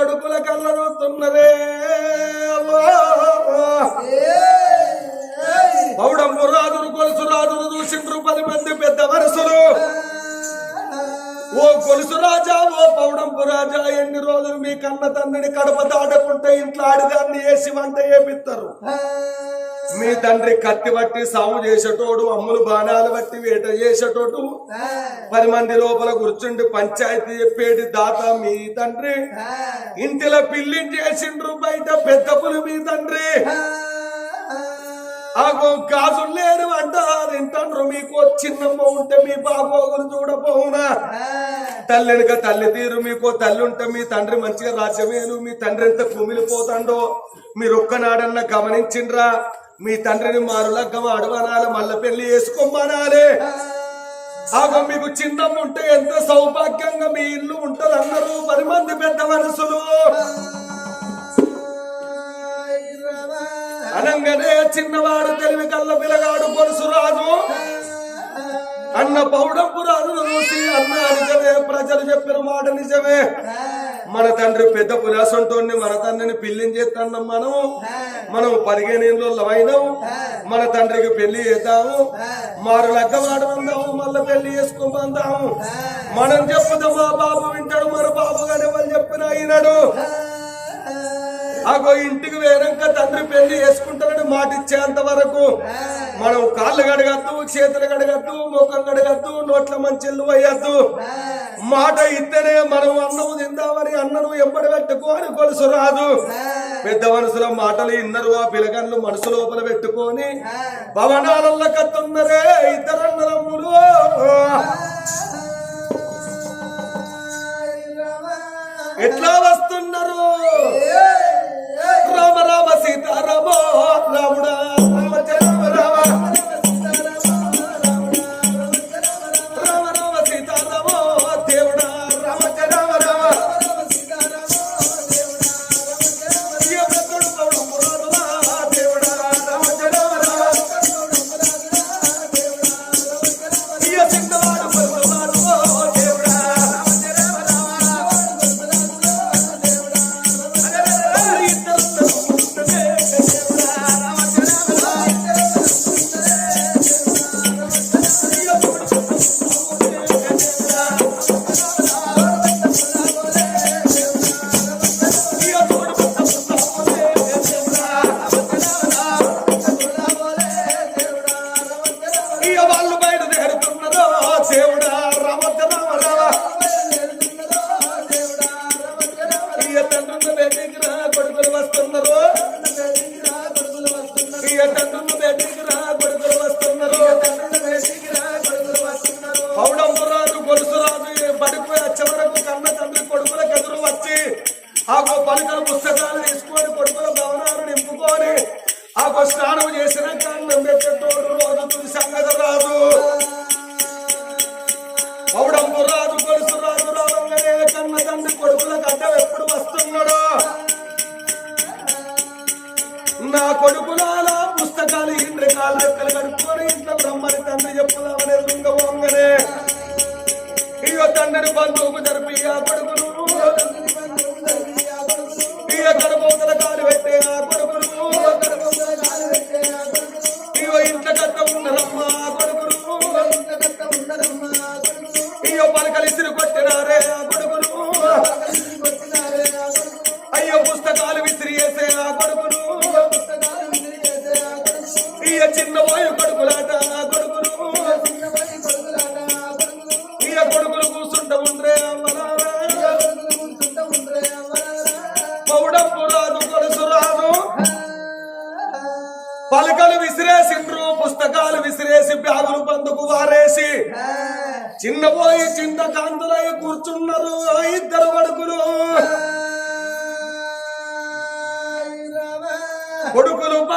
కొడుకుల కళ్ళనుతున్నరే పౌడంపు రాజును కొలుసు రాజును చూసిండ్రు పది మంది పెద్ద వరుసలు ఓ కొలుసు రాజా ఓ పౌడంపు రాజా ఎన్ని రోజులు మీ కన్న తండ్రిని కడప దాటకుంటే ఇంట్లో ఆడిదాన్ని వేసి వంట చేపిస్తారు మీ తండ్రి కత్తి బట్టి సాము చేసేటోడు అమ్ములు బాణాలు బట్టి వేట చేసేటోడు. పది మంది లోపల కూర్చుండి పంచాయతీ చెప్పేటి దాత మీ తండ్రి ఇంటిలో పిల్లిని చేసిండ్రు బయట పెద్ద పులి మీ తండ్రి. గాజులు లేరు అంట తింటాండ్రు మీకు చిన్నమ్మ ఉంటే మీ బాగోగులు చూడపోవునా. తల్లినిక తల్లి తీరు మీకు తల్లి ఉంటే మీ తండ్రి మంచిగా రాజ్యమేను మీ తండ్రి ఎంత కుమిలిపోతాండో మీరు ఒక్కనాడన్నా గమనించిండ్రా? మీ తండ్రిని మారులగ్గమ అడవనాలి మళ్ళీ పెళ్ళి చేసుకోమనాలి. ఆగో మీకు చిన్నమ్మ ఉంటే ఎంత సౌభాగ్యంగా మీ ఇల్లు ఉంటారు అందరూ? పది మంది పెద్ద మనసులు అనంగానే చిన్నవాడు తెలివి కళ్ళ పిల్లగాడు కొలుసు రాజు. అన్న పౌడంపు రాజును చూసి అన్న నిజమే ప్రజలు చెప్పిన మాట నిజమే. మన తండ్రి పెద్ద పులాసంటోని మన తండ్రిని పెళ్ళి చేస్తున్నాం మనం. మనం పదిహేను ఏళ్ళు అయినాం మన తండ్రికి పెళ్ళి చేద్దాము. మారు లగ్గవాడు అందాము మళ్ళీ పెళ్ళి చేసుకుందాము మనం చెప్పుదాం మా బాబు వింటాడు మన బాబు గారు వాళ్ళు చెప్పిన అయినాడు అగో ఇంటికి వేరంక తండ్రి పెళ్ళి వేసుకుంటారని మాట ఇచ్చేంత వరకు మనం కాళ్ళు గడగద్దు చేతులు గడగద్దు ముఖం గడగద్దు నోట్ల మంచెళ్ళు వేయద్దు. మాట ఇస్తేనే మనం అన్నము తిందామని అన్నను ఎంబడి పెట్టుకోని కొలుసు రాదు. పెద్ద మనసుల మాటలు ఇన్నరు ఆ పిలగన్లు మనసు లోపల పెట్టుకొని భవనాలలో కత్తున్నరే ఇద్దరన్నరమ్ములు ఎట్లా వస్తున్నారు? సీతారామ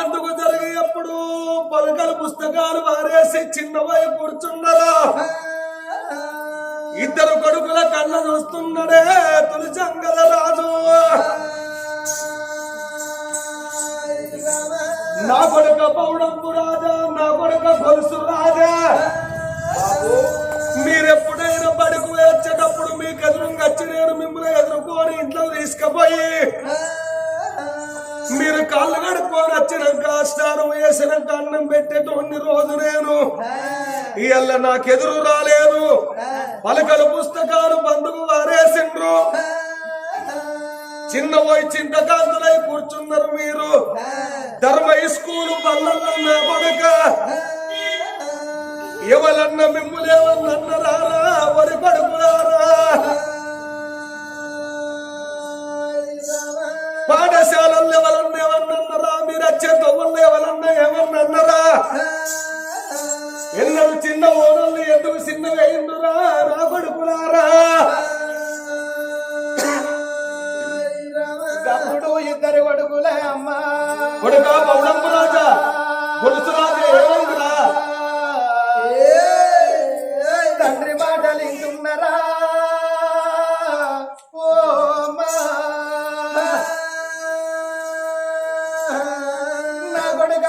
అందుకు జరిగేప్పుడు పలకల పుస్తకాలు వారేసి చిన్నవై కూర్చున్నారా ఇద్దరు కొడుకుల కళ్ళ చూస్తున్నాడే తులచంగల రాజు. నా కొడుక పౌడంపు రాజా నా కొడుక గొలుసు రాజా. మీరెప్పుడైనా పడుకు వేర్చేటప్పుడు మీకు ఎదురుగా వచ్చి నేను మిమ్మల్ని ఎదుర్కొని ఇంట్లో తీసుకుపోయి మీరు కాళ్ళు కడుక్కొని వచ్చినాక స్నానం వేసినాక అన్నం పెట్టేటోన్ని రోజు నేను. ఇవాళ నాకెదురు రాలేదు. పలకలు పుస్తకాలు బంధువు వారేసిండ్రు. చిన్న వయసు చింతకాంతులై కూర్చున్నారు మీరు. ధర్మ స్కూల్ పల్లన్నా పడక. ఎవలన్న రారా? వరి పడుకున్నారా పాఠశాల ఎవరిని అన్నరా చిన్న ఓనల్ని ఎందుకు చిన్నగా అయిందురా రాబడుకున్నారా తప్పుడు ఇద్దరు కొడుకులే అమ్మా. కొడుక పౌడమ్మ రాజా.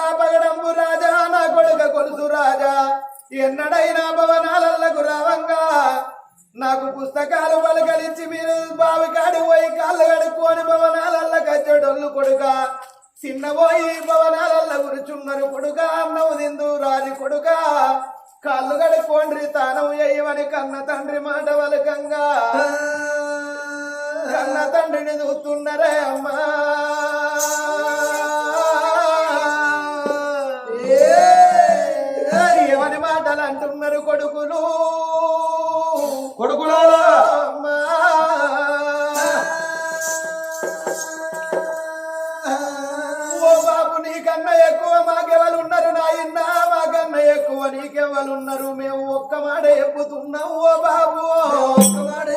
ఎన్నడైనా పగడంబు రాజా నా కొడుక కొలుసు రాజా. ఎన్నడైనా భవనాలకు రావంగా. నాకు పుస్తకాలు పలకలిచ్చి మీరు బావి కాడి పోయి కాళ్ళు కడుక్కొని భవనాలల్ల కచ్చడొల్లు కొడుక. చిన్నబోయి భవనాలల్ల గురుచున్నారు కొడుక అన్నం రాజు కొడుక. కాళ్ళు కడుక్కోండ్రి తానం వేయమని కన్న తండ్రి మాట వలకంగా కన్న తండ్రిని చూస్తున్నారే అమ్మా. కొడుకులు కొడుకులారా. ఓ బాబు నీకన్నా ఎక్కువ మాకెవలు ఉన్నారు నాయన్న మాకన్నా ఎక్కువ నీకెవలు ఉన్నారు మేము ఒక్క మాట చెప్పుతున్నాం ఓ బాబు. ఒక్క మాట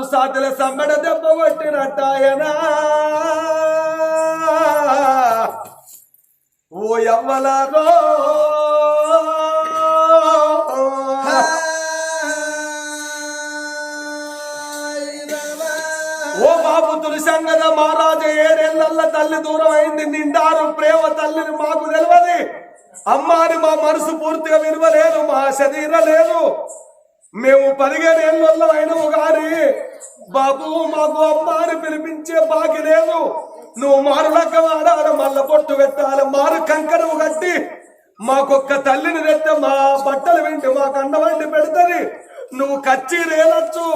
నాలుగు సాతుల సమ్మడ దెబ్బ కొట్టినట్టాయనా? ఓ ఎవ్వలారో ఓ బాబు తులసంగద మహారాజు ఏడేళ్ళ తల్లి దూరం అయింది నిండారు ప్రేమ తల్లిని మాకు తెలియదు అమ్మాని మా మనసు పూర్తిగా విలువలేదు మా శరీరం లేదు మేము పదిహేను ఏళ్ళ అయినవు కానీ బాబు మాకు అమ్మాని పిలిపించే బాకి లేదు. నువ్వు మారులక్క వాడాలి మల్ల పొట్టు పెట్టాలి మారు కంకణము కట్టి మాకొక్క తల్లిని తెస్తే మా బట్టలు వెంటి మా కండ వండి పెడతది. నువ్వు కచ్చి రేలొచ్చు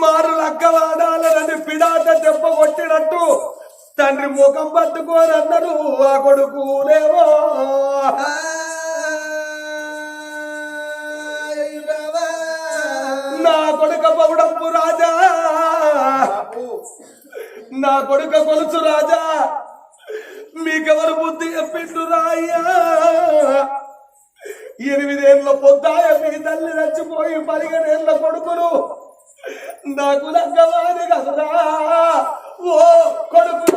మారు లక్క వాడాలని పిడాట దెబ్బ కొట్టినట్టు తండ్రి ముఖం పట్టుకోరన్నారు ఆ కొడుకు లేవో. నా కొడుక పౌడప్పు రాజా. నా కొడుక కొలుసు రాజా. మీకెవరు బుద్ధి చెప్పిండు రాయ్యా? ఎనిమిదేళ్ళ పొద్దాయ మీ తల్లి చచ్చిపోయి పదిహేనేళ్ళ కొడుకులు. నాకు లగ్గవాని కదరా. ఓ కొడుకు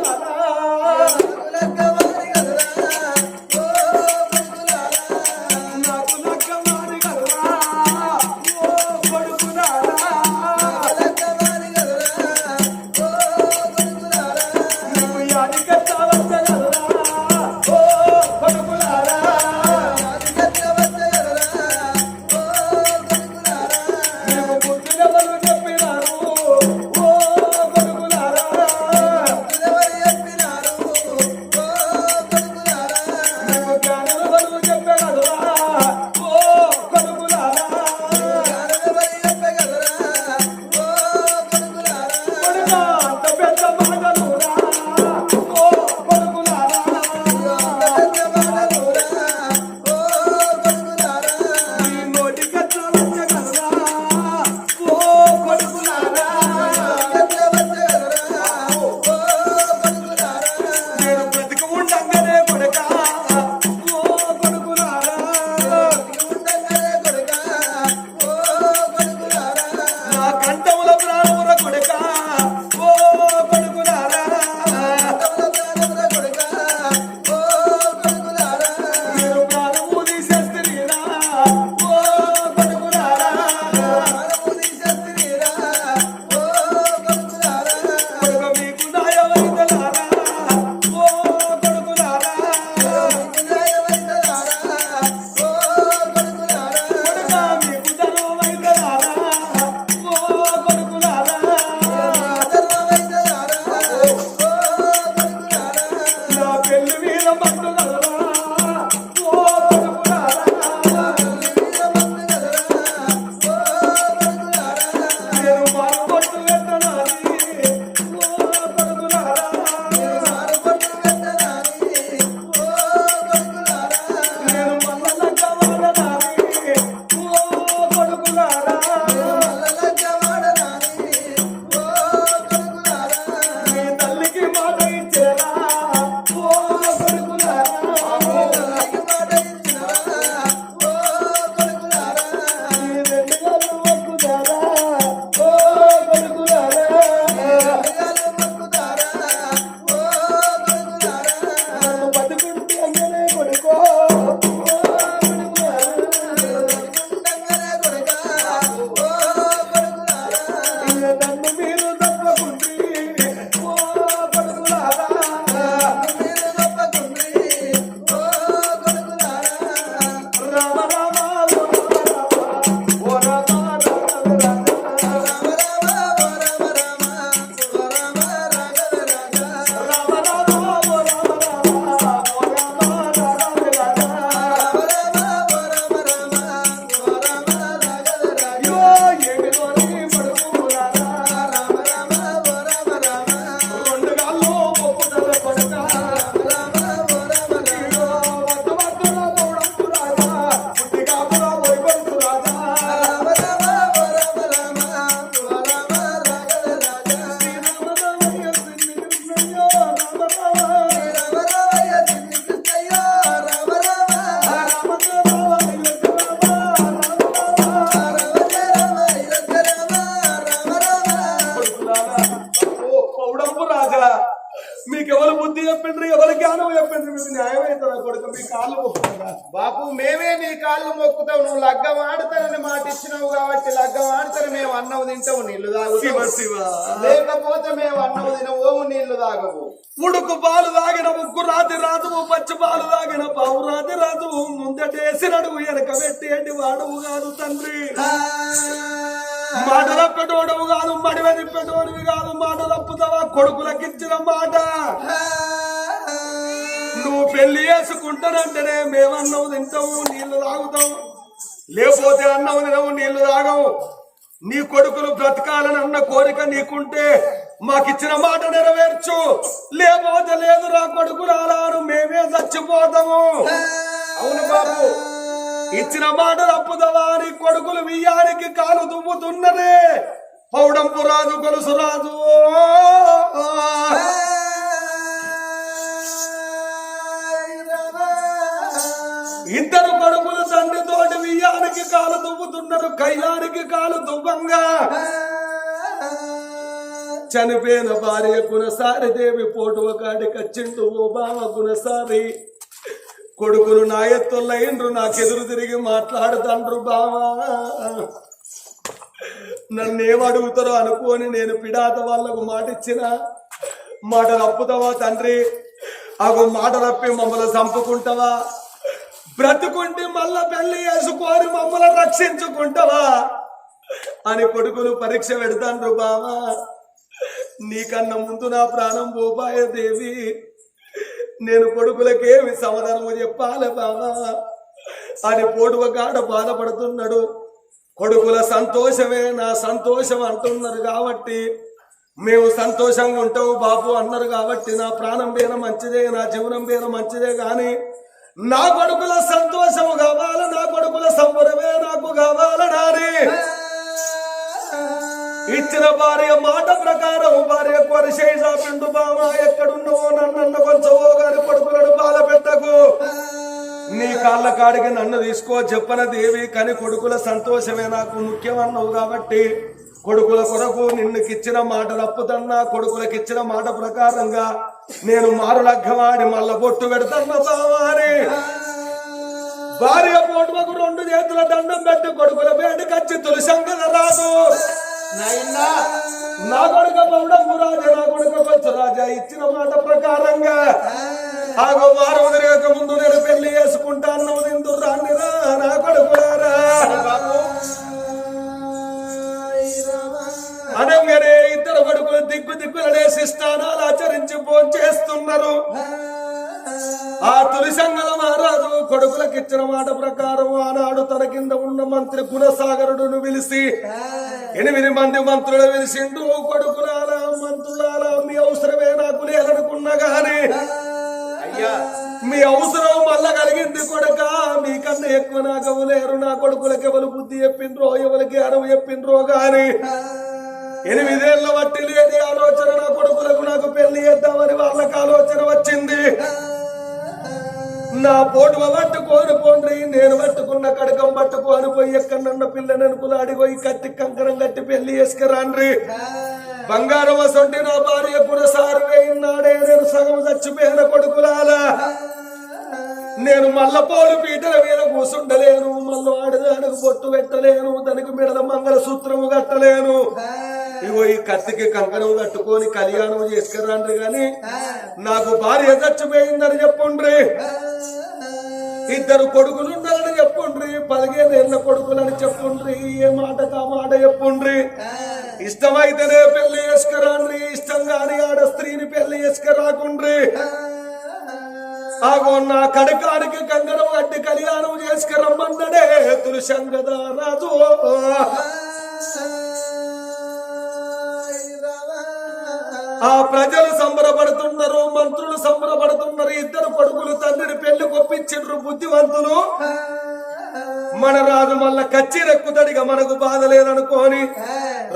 లేకపోతే మేము అన్నం తినవు నీళ్ళు తాగవు ఉడుకు పాలు తాగిన ముగ్గు రాతి రాజువు పచ్చి పాలు తాగిన పావు రాతి రాజువు. ముందటేసినడుగు వెనక పెట్టేటి వాడువు కాదు తండ్రి. మాట తప్పేటోడవు కాదు మడివ తిప్పేటోడివి కాదు మాట తప్పుతావా? కొడుకులకిచ్చిన మాట. నువ్వు పెళ్ళి చేసుకుంటానంటేనే మేమన్నావు తింటావు నీళ్ళు తాగుతావు లేకపోతే అన్నం తినవు నీళ్ళు తాగవు. నీ కొడుకులు బ్రతకాలని అన్న కోరిక నీకుంటే మాకిచ్చిన మాట నెరవేర్చు. లేకపోతే లేదు రా కొడుకు రాలాను మేమే చచ్చిపోతాము. అవును బాబు. ఇచ్చిన మాట తప్పుదవా? నీ కొడుకులు వియ్యానికి కాలు దువ్వుతున్నదే. పౌడంపు రాజు గొలుసు రాజు. ఇద్దరు కొడుకులు తండ్రితోటి వియ్యానికి కాలు దువ్వుతున్నారు కైలానికి కాలు దువ్వంగా చనిపోయిన భార్య గుణసారి దేవి పోటువ కాడికి వచ్చిండు ఓ బావ గుణసారి. కొడుకులు నా ఎత్తులైండ్రు నాకెదురు తిరిగి మాట్లాడుతండ్రు బావా. నన్ను ఏమడుగుతారో అనుకోని నేను పిడాత వాళ్ళకు మాట ఇచ్చిన మాట తప్పుతావా తండ్రి? అగు మాట తప్పి మమ్మల్ని చంపుకుంటావా? బ్రతుకుంటే మళ్ళా పెళ్ళి చేసుకొని మమ్మల్ని రక్షించుకుంటావా? అని కొడుకులు పరీక్ష పెడతాండ్రు బావా. నీకన్నా ముందు నా ప్రాణం పోపాయ దేవి. నేను కొడుకులకేమి సమాధానము చెప్పాలి బావా. అని పోటువగాడ బాధపడుతున్నాడు. కొడుకుల సంతోషమే నా సంతోషం అంటున్నారు కాబట్టి మేము సంతోషంగా ఉంటావు బాబు అన్నారు కాబట్టి నా ప్రాణం పేర మంచిదే నా జీవనం పేర మంచిదే కానీ నా కొడుకుల సంతోషము కావాల నా కొడుకుల సంబరమే నాకు కావాలనారి ఇచ్చిన భార్య మాట ప్రకారం భార్య కొరిశేష పిండు బామ ఎక్కడున్నావో నన్ను కొంచెం గారి కొడుకులను బాధ పెట్టకు. నీ కాళ్ళ కాడికి నన్ను తీసుకో చెప్పన దేవి కానీ కొడుకుల సంతోషమే నాకు ముఖ్యమన్నావు కాబట్టి కొడుకుల కొరకు నిన్నుకిచ్చిన మాట తప్పుతన్నా కొడుకులకిచ్చిన మాట ప్రకారంగా నేను మారు లగ్గమాడి మల్ల బొట్టు పెడతన్నా బావాని భార్య పోటువకు రెండు చేతుల దండం పెట్టి కొడుకుల బయటకొచ్చి తులసంగద రాదు. నాయనా. నా కొడుక పౌడము రాజా నా కొడుక రాజా ఇచ్చిన మాట ప్రకారంగా. ఆగో వారు ముందు నేను ఇచ్చిన మాట ప్రకారం ఆనాడు తన కింద ఉన్న మంత్రి గుణసాగరుడును పిలిచి ఎనిమిది మంది మంత్రులు పిలిచిండు కొడుకులారా మంత్రులారా మీ అవసరమే నాకు లేదనుకున్నా గాని అయ్యా. మీ అవసరం మళ్ళా కలిగింది కొడక. మీకన్నా ఎక్కువ నాకు లేరు నా కొడుకులకు ఎవరు బుద్ధి చెప్పిండ్రో ఎవరికి అరవు చెప్పిండ్రో గాని ఎనిమిదేళ్ళ వట్టి లేని ఆలోచన నా కొడుకులకు నాకు పెళ్ళి చేద్దామని వాళ్ళకి ఆలోచన వచ్చింది. నా పోటు పట్టుకొని పోండ్రి. నేను పట్టుకున్న కడకం పట్టుకొని పోయి ఎక్కడన్న పిల్లని అనుకులాడి పోయి కత్తి కంకరం కట్టి పెళ్ళి చేసుకురాండ్రి. బంగారం అసొంటి నా భార్య పురసారు వేయినాడే నేను సగం చచ్చిపోయిన కొడుకులాలా. నేను మల్ల పోలు పీటల మీద కూసుండలేను మళ్ళీ ఆడదానికి బొట్టు పెట్టలేను దానికి మిడల మంగళ సూత్రము కట్టలేను ఇగో ఈ కత్తికి కంకణం కట్టుకొని కళ్యాణం చేసుకురండ్రి గాని నాకు భార్య చచ్చిపోయిందని చెప్పుండ్రి. ఇద్దరు కొడుకులు ఉండాలని చెప్పుండ్రి. పదిహేను కొడుకులని చెప్పుండ్రి. ఏ మాట కా మాట చెప్పుండ్రి. ఇష్టమైతేనే పెళ్ళి చేసుకురాండ్రి. ఇష్టం కాని ఆడ స్త్రీని పెళ్ళి చేసుకురాకుండ్రి. ఆగో నా కడకాడికి కంగరం అడ్డి కళ్యాణం చేసుకురమ్మన్నడే తులసంగద రాజు. ఆ ప్రజలు సంబరపడుతున్నారు మంత్రులు సంబరపడుతున్నారు ఇద్దరు కొడుకులు తండ్రిని పెళ్ళి కొప్పించిండ్రు బుద్ధివంతులు మన రాజు మళ్ళా కచ్చిరెక్కుతడిగా మనకు బాధ లేదనుకోని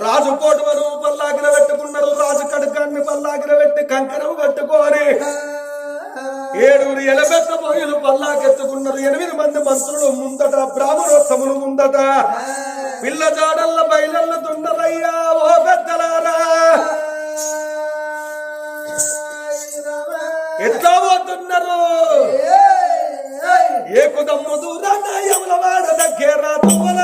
రాజు కోటువను పల్లాకిన పెట్టుకున్నారు రాజు కడుకాన్ని పల్లాగిన పెట్టి కంకణం కట్టుకోని ఏడుగురు ఎలబెత్త పోయిలు పల్లాకెత్తుకున్నారు ఎనిమిది మంది మంత్రులు ముందట బ్రాహ్మణోత్సములు ముందట. పిల్ల జాడల్ల బయలెల్లుతున్నరయ్యా ఓ పెద్దలారా. ఎట్లా పోతున్నారు ఏకుదమ్ము దూరాన యముల వాడ దగ్గర తువ్వల